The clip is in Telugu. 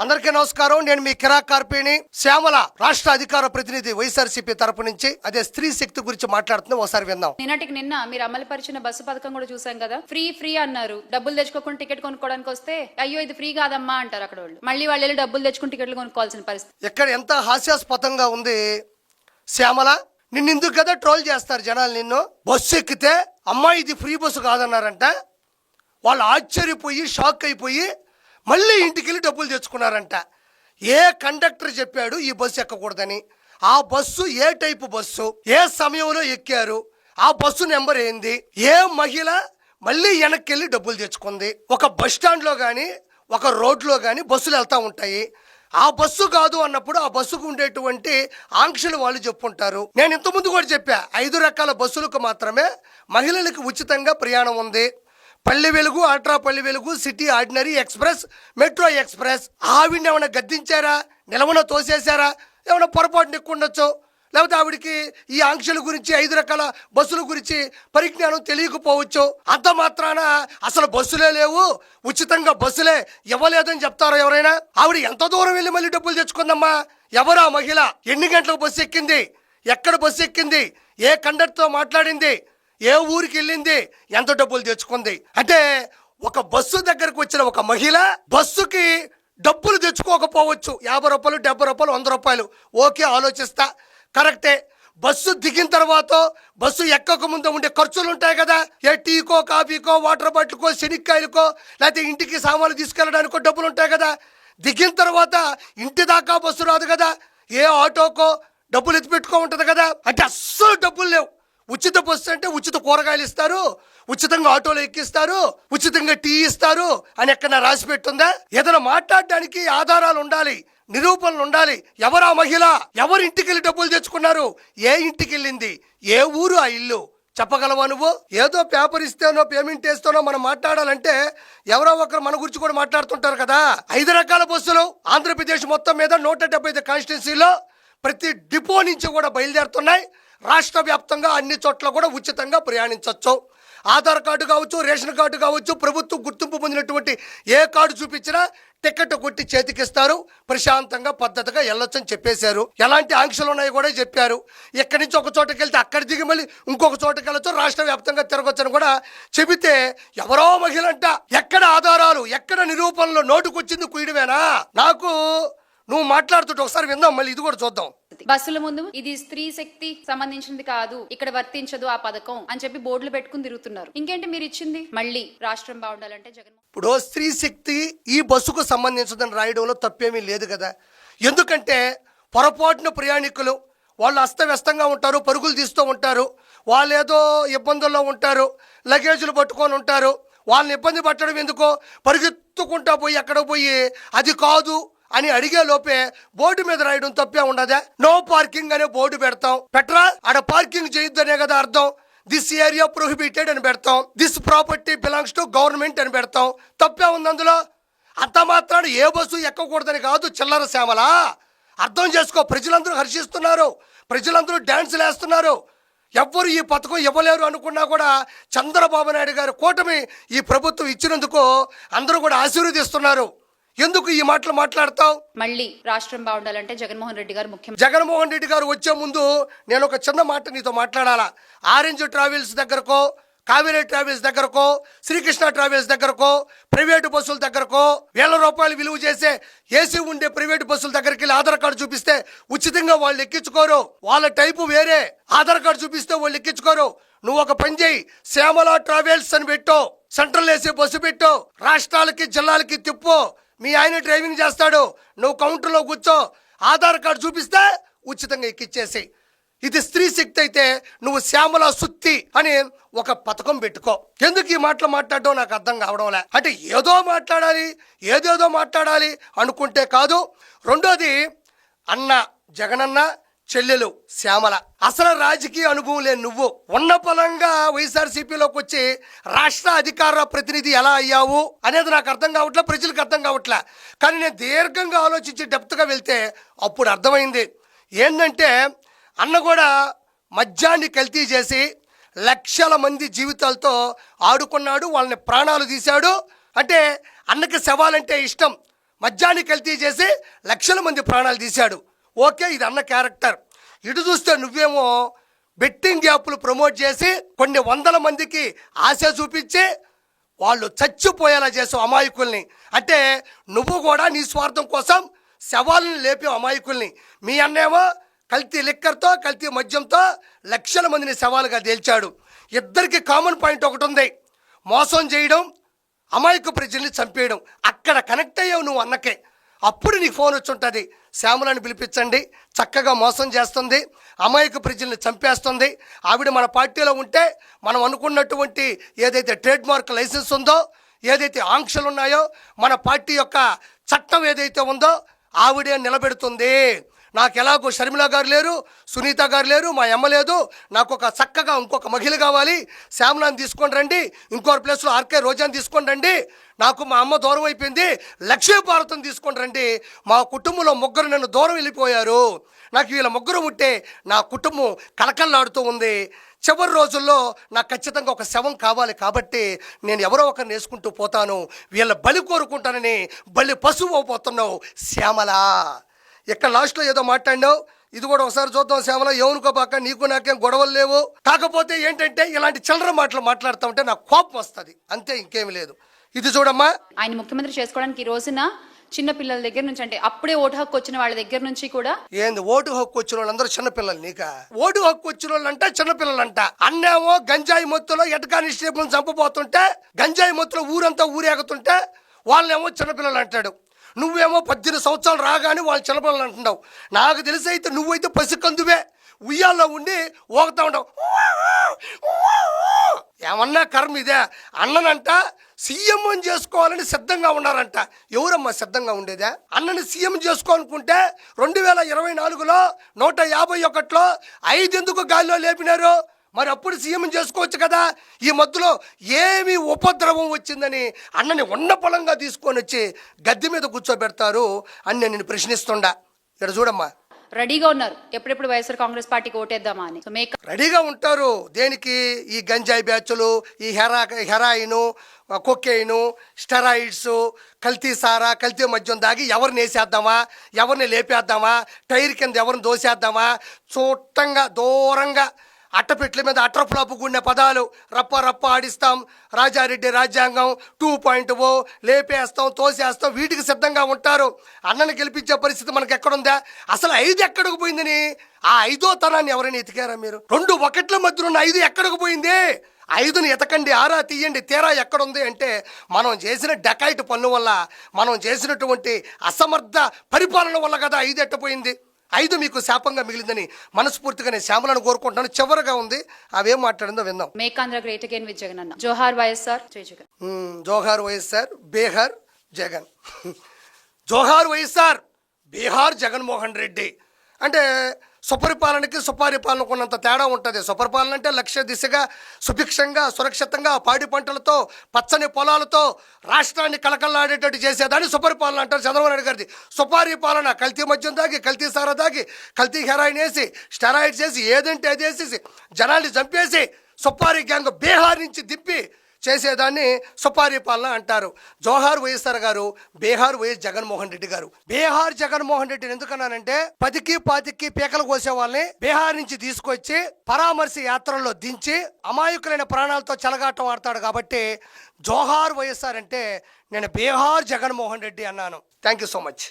అందరికీ నమస్కారం. నేను మీ కిరా కార్పేణి శ్యామల రాష్ట్ర అధికార ప్రతినిధి వైఎస్ఆర్సీపీ తరపు నుంచి అదే స్త్రీ శక్తి గురించి మాట్లాడుతున్నాం. ఒకసారి విందాం. నిన్నటికి నిన్న మీరు అమలుపరిచిన బస్సు పథకం కూడా చూసాం కదా? ఫ్రీ ఫ్రీ అన్నారు. డబ్బులు తెచ్చుకోకుండా టికెట్ కొనుక్కోవడానికి వస్తే అయ్యో ఇది ఫ్రీ కాదమ్మా అంటారు అక్కడ వాళ్ళు. మళ్ళీ వాళ్ళు వెళ్ళి డబ్బులు తెచ్చుకుని టికెట్లు కొనుక్కోవాల్సిన పరిస్థితి. ఇక్కడ ఎంత హాస్యాస్పదంగా ఉంది శ్యామల. నిన్ను ఇందుకు కదా ట్రోల్ చేస్తారు జనాలు నిన్ను. బస్సు ఎక్కితే అమ్మాయి ఇది ఫ్రీ బస్సు కాదన్నారంట. వాళ్ళు ఆశ్చర్యపోయి షాక్ అయిపోయి మళ్ళీ ఇంటికి వెళ్ళి డబ్బులు తెచ్చుకున్నారంట. ఏ కండక్టర్ చెప్పాడు ఈ బస్సు ఎక్కకూడదని? ఆ బస్సు ఏ టైపు బస్సు? ఏ సమయంలో ఎక్కారు? ఆ బస్సు నెంబర్ ఏంది? ఏ మహిళ మళ్ళీ వెనక్కి వెళ్ళి డబ్బులు తెచ్చుకుంది? ఒక బస్ స్టాండ్లో కానీ ఒక రోడ్లో కానీ బస్సులు వెళ్తూ ఉంటాయి. ఆ బస్సు కాదు అన్నప్పుడు ఆ బస్సుకు ఉండేటువంటి ఆంక్షలు వాళ్ళు చెప్పుంటారు. నేను ఇంతకుముందు కూడా చెప్పా ఐదు రకాల బస్సులకు మాత్రమే మహిళలకు ఉచితంగా ప్రయాణం ఉంది. పల్లె Velugu ultra Palle Velugu city ordinary express metro express. ఆవిడని ఏమైనా గద్దించారా? నిలవన తోసేశారా? ఏమైనా పొరపాటు నెక్కుండొచ్చు? లేకపోతే ఆవిడకి ఈ ఆంక్షల గురించి ఐదు రకాల బస్సుల గురించి పరిజ్ఞానం తెలియకపోవచ్చు. అంత మాత్రాన అసలు బస్సులే లేవు. ఉచితంగా బస్సులే ఇవ్వలేదని చెప్తారా ఎవరైనా? ఆవిడ ఎంత దూరం వెళ్ళి మళ్ళీ డబ్బులు తెచ్చుకుందమ్మా? ఎవరా మహిళ? ఎన్ని గంటలకు బస్సు ఎక్కింది? ఎక్కడ బస్సు ఎక్కింది? ఏ కండక్టర్తో మాట్లాడింది? ఏ ఊరికి వెళ్ళింది? ఎంత డబ్బులు తెచ్చుకుంది? అంటే ఒక బస్సు దగ్గరకు వచ్చిన ఒక మహిళ బస్సుకి డబ్బులు తెచ్చుకోకపోవచ్చు. యాభై రూపాయలు డెబ్బై రూపాయలు వంద రూపాయలు. ఓకే ఆలోచిస్తా. కరెక్టే. బస్సు దిగిన తర్వాత బస్సు ఎక్కక ముందు ఉండే ఖర్చులు ఉంటాయి కదా? ఏ టీకో కాఫీకో వాటర్ బాటిల్కో శనిక్కాయలకో లేకపోతే ఇంటికి సామాన్లు తీసుకెళ్ళడానికో డబ్బులు ఉంటాయి కదా? దిగిన తర్వాత ఇంటి దాకా బస్సు రాదు కదా? ఏ ఆటోకో డబ్బులు ఎత్తిపెట్టుకో ఉంటుంది కదా? అంటే అస్సలు డబ్బులు లేవు. ఉచిత బస్సు అంటే ఉచిత కూరగాయలు ఇస్తారు ఉచితంగా ఆటోలు ఎక్కిస్తారు ఉచితంగా టీ ఇస్తారు అని ఎక్కడ రాసి పెట్టుందా? ఏదైనా మాట్లాడడానికి ఆధారాలు ఉండాలి నిరూపణలు ఉండాలి. ఎవరా మహిళ? ఎవరు ఇంటికి వెళ్ళి డబ్బులు తెచ్చుకున్నారు? ఏ ఇంటికి వెళ్ళింది ఏ ఊరు ఆ ఇల్లు? చెప్పగలవా నువ్వు? ఏదో పేపర్ ఇస్తేనో పేమెంట్ వేస్తేనో మనం మాట్లాడాలంటే ఎవరో ఒకరు మన గురించి కూడా మాట్లాడుతుంటారు కదా. ఐదు రకాల బస్సులు ఆంధ్రప్రదేశ్ మొత్తం మీద నూట డెబ్బై ఐదు కాన్స్టిట్యున్సీలో ప్రతి డిపో నుంచి కూడా బయలుదేరుతున్నాయి. రాష్ట్ర వ్యాప్తంగా అన్ని చోట్ల కూడా ఉచితంగా ప్రయాణించవచ్చు ఆధార్ కార్డు కావచ్చు రేషన్ కార్డు కావచ్చు ప్రభుత్వం గుర్తింపు పొందినటువంటి ఏ కార్డు చూపించినా టికెట్ కొట్టి చేతికిస్తారు. ప్రశాంతంగా పద్ధతిగా వెళ్ళొచ్చని చెప్పేశారు. ఎలాంటి ఆంక్షలు ఉన్నాయో కూడా చెప్పారు. ఇక్కడి నుంచి ఒక చోటకి వెళ్తే అక్కడ దిగి మళ్ళీ ఇంకొక చోటకి వెళ్ళొచ్చు రాష్ట్ర వ్యాప్తంగా తిరగొచ్చని కూడా చెబితే ఎవరో మహిళంట ఎక్కడ ఆధారాలు ఎక్కడ నిరూపణలు నోటుకొచ్చింది కుయడమేనా నాకు నువ్వు మాట్లాడుతుంటే ఒకసారి విందాం మళ్ళీ ఇది కూడా చూద్దాం. బస్సుల ముందు ఇది స్త్రీ శక్తి సంబంధించింది కాదు ఇక్కడ వర్తించదు ఆ పథకం అని చెప్పి బోర్డులు పెట్టుకుని తిరుగుతున్నారు. ఇంకేంటి మీరు ఇచ్చింది? మళ్ళీ రాష్ట్రం బాగుండాలంటే జగన్ ఇప్పుడు స్త్రీ శక్తి ఈ బస్సుకు సంబంధించిందని రాయడంలో తప్పేమీ లేదు కదా. ఎందుకంటే పొరపాటున ప్రయాణికులు వాళ్ళు అస్తవ్యస్తంగా ఉంటారు పరుగులు తీస్తూ ఉంటారు వాళ్ళు ఏదో ఇబ్బందుల్లో ఉంటారు లగేజీలు పట్టుకొని ఉంటారు వాళ్ళని ఇబ్బంది పట్టడం ఎందుకో పరిగెత్తుకుంటా పోయి ఎక్కడ పోయి అది కాదు అని అడిగే లోపే బోర్డు మీద రాయడం తప్పే ఉండదా. నో పార్కింగ్ అనే బోర్డు పెడతాం. పెట్టరా ఆడ పార్కింగ్ చేయొద్దనే కదా అర్థం. దిస్ ఏరియా ప్రొహిబిటెడ్ అని పెడతాం. This property belongs to government అని పెడతాం. తప్పే ఉంది అందులో. అంత మాత్రాన ఏ బస్సు ఎక్కకూడదని కాదు చిల్లర శ్యామలా. అర్థం చేసుకో ప్రజలందరూ హర్షిస్తున్నారు. ప్రజలందరూ డ్యాన్సులు వేస్తున్నారు ఎవ్వరు ఈ పథకం ఇవ్వలేరు అనుకున్నా కూడా చంద్రబాబు నాయుడు గారు కూటమి ఈ ప్రభుత్వం ఇచ్చినందుకు అందరూ కూడా ఆశీర్వదిస్తున్నారు. ఎందుకు ఈ మాటలు మాట్లాడతావు? మళ్ళీ రాష్ట్రం బాగుండాలంటే జగన్మోహన్ రెడ్డి గారు ముఖ్యమంత్రి జగన్మోహన్ రెడ్డి గారు వచ్చే ముందు నేను ఒక చిన్న మాట నీతో మాట్లాడాలా? ఆరెంజ్ ట్రావెల్స్ దగ్గరకో కావేరీ ట్రావెల్స్ దగ్గరకో శ్రీకృష్ణ ట్రావెల్స్ దగ్గరకో ప్రైవేటు బస్సుల దగ్గరకో వేల రూపాయలు విలువ చేసే ఏసీ ఉండే ప్రైవేటు బస్సుల దగ్గరికి వెళ్ళి ఆధార్ కార్డు చూపిస్తే ఉచితంగా వాళ్ళు ఎక్కించుకోరు. వాళ్ళ టైపు వేరే. ఆధార్ కార్డు చూపిస్తే వాళ్ళు ఎక్కించుకోరు. నువ్వు ఒక పని చేయి. శ్యామల ట్రావెల్స్ అని పెట్టు. సెంట్రల్ ఏసీ బస్సు పెట్టు. రాష్ట్రాలకి జిల్లాలకి తిప్పు. మీ ఆయన డ్రైవింగ్ చేస్తాడు. నువ్వు కౌంటర్లో కూర్చో. ఆధార్ కార్డు చూపిస్తే ఉచితంగా ఎక్కిచ్చేసి. ఇది స్త్రీ శక్తి అయితే నువ్వు శ్యామల సుత్తి అని ఒక పథకం పెట్టుకో. ఎందుకు ఈ మాటలు మాట్లాడడం నాకు అర్థం కావడంలే అంటే ఏదో మాట్లాడాలి ఏదేదో మాట్లాడాలి అనుకుంటే కాదు. రెండోది అన్న జగనన్న చెల్లెలు శ్యామల. అసలు రాజకీయ అనుభవం లేని నువ్వు. ఉన్న పొలంగా వైఎస్ఆర్సీపీలోకి వచ్చి రాష్ట్ర అధికార ప్రతినిధి ఎలా అయ్యావు అనేది నాకు అర్థం కావట్లే ప్రజలకు అర్థం కావట్లే. కానీ నేను దీర్ఘంగా ఆలోచించి డెప్త్గా వెళ్తే అప్పుడు అర్థమైంది. ఏంటంటే అన్న కూడా మద్యాన్ని కల్తీ చేసి లక్షల మంది జీవితాలతో ఆడుకున్నాడు వాళ్ళని ప్రాణాలు తీశాడు. అంటే అన్నకి శవాలంటే ఇష్టం. మద్యాన్ని కల్తీ చేసి లక్షల మంది ప్రాణాలు తీశాడు. ఓకే ఇది అన్న క్యారెక్టర్. ఇటు చూస్తే నువ్వేమో బెట్టింగ్ యాప్లు ప్రమోట్ చేసి కొన్ని వందల మందికి ఆశ చూపించి వాళ్ళు చచ్చిపోయేలా చేసావు అమాయకుల్ని. అంటే నువ్వు కూడా నీ స్వార్థం కోసం శవాలను లేపే అమాయకుల్ని. మీ అన్నేమో కల్తీ లిక్కర్తో కల్తీ మద్యంతో లక్షల మందిని శవాలుగా తేల్చాడు. ఇద్దరికి కామన్ పాయింట్ ఒకటి ఉంది. మోసం చేయడం అమాయక ప్రజల్ని చంపేయడం. అక్కడ కనెక్ట్ అయ్యావు నువ్వు అన్నకే. అప్పుడు నీకు ఫోన్ వచ్చి ఉంటుంది. శ్యామలను పిలిపించండి. చక్కగా మోసం చేస్తుంది. అమాయక ప్రజల్ని చంపేస్తుంది. ఆవిడ మన పార్టీలో ఉంటే మనం అనుకున్నటువంటి ఏదైతే ట్రేడ్ మార్క్ లైసెన్స్ ఉందో ఏదైతే ఆంక్షలు ఉన్నాయో మన పార్టీ యొక్క చట్టం ఏదైతే ఉందో ఆవిడే నిలబెడుతుంది. నాకు ఎలాగో షర్మిల గారు లేరు సునీత గారు లేరు మా అమ్మ లేదు. నాకు ఒక చక్కగా ఇంకొక మహిళ కావాలి. శ్యామలాని తీసుకొని రండి. ఇంకో ప్లేస్లో ఆర్కే రోజాని తీసుకొని రండి. నాకు మా అమ్మ దూరం అయిపోయింది. లక్ష్మీ భారతం తీసుకొని రండి. మా కుటుంబంలో ముగ్గురు నన్ను దూరం వెళ్ళిపోయారు. నాకు వీళ్ళ ముగ్గురు ఉంటే నా కుటుంబం కలకల్లాడుతూ ఉంది. చివరి రోజుల్లో నాకు ఖచ్చితంగా ఒక శవం కావాలి కాబట్టి నేను ఎవరో ఒకరిని వేసుకుంటూ పోతాను. వీళ్ళ బలి కోరుకుంటానని బలి పశువు అవుపోతున్నావు శ్యామలా. ఇక్కడ లాస్ట్లో ఏదో మాట్లాడినావు? ఇది కూడా ఒకసారి చూద్దాం శ్యామల ఏమనుకోబాక నీకు నాకేం గొడవలు లేవు. కాకపోతే ఏంటంటే ఇలాంటి చిల్లర మాటలు మాట్లాడుతూ ఉంటే నాకు కోపం వస్తుంది. అంతే ఇంకేమి లేదు. ఇది చూడమ్మా. ఆయన ముఖ్యమంత్రి చేసుకోవడానికి ఈ రోజున చిన్న పిల్లల దగ్గర నుంచి అంటే అప్పుడే ఓటు హక్కు వచ్చిన వాళ్ళ దగ్గర నుంచి కూడా ఏంది ఓటు హక్కు వచ్చిన వాళ్ళందరూ చిన్నపిల్లలు నీక? ఓటు హక్కు వచ్చిన వాళ్ళంట చిన్నపిల్లలంట అన్నేమో గంజాయి మొత్తులో ఎటకాని స్టేపులను చంపబోతుంటే గంజాయి మొత్తులో ఊరంతా ఊరేగుతుంటే వాళ్ళేమో చిన్నపిల్లలు అంటాడు. నువ్వేమో పద్దెనిమిది సంవత్సరాలు రాగానే వాళ్ళు చిన్నపిల్లలు అంటున్నావు. నాకు తెలిసి అయితే నువ్వైతే పసికందువే. ఉయ్యాల్లో ఉండి ఊగుతా ఉండవు ఏమన్నా కర్మ ఇదే. అన్ననంట సీఎం అని చేసుకోవాలని సిద్ధంగా ఉన్నారంట. ఎవరమ్మా సిద్ధంగా ఉండేదా? అన్నని సీఎం చేసుకోవాలనుకుంటే రెండు వేల ఇరవై నాలుగులో నూట యాభై ఒకటిలో ఐదెందుకు గాలిలో లేపినారు? మరి అప్పుడు సీఎం చేసుకోవచ్చు కదా. ఈ మధ్యలో ఏమి ఉపద్రవం వచ్చిందని అన్నని ఉన్న పొలంగా తీసుకొని వచ్చి గద్దె మీద కూర్చోబెడతారు అని నేను ప్రశ్నిస్తుండా. ఇక్కడ చూడమ్మా. రెడీగా ఉన్నారు. ఎప్పుడెప్పుడు వైఎస్ఆర్ కాంగ్రెస్ పార్టీకి ఓటేద్దామా అని. రెడీగా ఉంటారు. దేనికి? ఈ గంజాయి బ్యాచులు ఈ హెరా హెరాయిను కొక్కెయిను స్టెరాయిడ్స్ కల్తీ సారా కల్తీ మద్యం దాగి ఎవరిని వేసేద్దామా? ఎవరిని లేపేద్దామా? టైర్ కింద ఎవరిని దోసేద్దామా? చూట్టంగా దూరంగా అట్టపెట్ల మీద అట్రపులాపు పదాలు రప్ప రప్ప ఆడిస్తాం. రాజారెడ్డి రాజ్యాంగం టూ పాయింట్ ఓ లేపేస్తాం తోసేస్తాం వీటికి సిద్ధంగా ఉంటారు. అన్నని గెలిపించే పరిస్థితి మనకు ఎక్కడుందా అసలు ఐదు ఎక్కడికి పోయిందని? ఆ ఐదో తనాన్ని ఎవరైనా ఎతికారా మీరు? రెండు ఒకట్ల మధ్యలో ఉన్న ఐదు ఎక్కడికి పోయింది? ఐదుని ఎతకండి ఆరా తీయండి తీరా ఎక్కడుంది అంటే మనం చేసిన డెకాయిట్ పన్ను వల్ల మనం చేసినటువంటి అసమర్థ పరిపాలన వల్ల కదా ఐదు ఎట్టపోయింది ఐదు మీకు శాపంగా మిగిలిందని మనస్ఫూర్తిగా నేను శ్యామలను కోరుకుంటున్నాను. చివరిగా ఉంది అవేం మాట్లాడిందో విందాం. Make Andhra great again with Jagan అన్న జోహార్ వైఎస్ఆర్ జై జగన్. మ్మ్, జోహార్ వైఎస్ఆర్ బీహార్ జగన్. జోహార్ వైఎస్ఆర్ బీహార్ జగన్మోహన్ రెడ్డి. అంటే సుపరిపాలనకి సుపరిపాలనకు ఉన్నంత తేడా ఉంటుంది. సుపరిపాలన అంటే లక్ష్య దిశగా సుభిక్షంగా సురక్షితంగా పాడి పంటలతో పచ్చని పొలాలతో రాష్ట్రాన్ని కలకల్లాడేటట్టు చేసేదాన్ని సుపరిపాలన అంటారు చంద్రబాబు నాయుడు గారిది. సుపారీ పాలన కల్తీ మద్యం దాగి కల్తీ సారా దాగి కల్తీ హెరాయిన్ వేసి స్టెరాయిడ్స్ వేసి ఏదంటే అది వేసేసి జనాల్ని చంపేసి సుపారీ గ్యాంగ్ బీహార్ నుంచి దిప్పి చేసేదాన్ని సుపారీ పాలన అంటారు. జోహార్ వైఎస్ఆర్ గారు బీహార్ వైఎస్ జగన్మోహన్ రెడ్డి గారు. బీహార్ జగన్మోహన్ రెడ్డిని ఎందుకన్నానంటే పదికి పాతికి పీకలు కోసే వాళ్ళని బీహార్ నుంచి తీసుకొచ్చి పరామర్శ యాత్రల్లో దించి అమాయకులైన ప్రాణాలతో చెలగాటం ఆడతాడు కాబట్టి జోహార్ వైఎస్ఆర్ అంటే నేను బీహార్ జగన్మోహన్ రెడ్డి అన్నాను. Thank you so much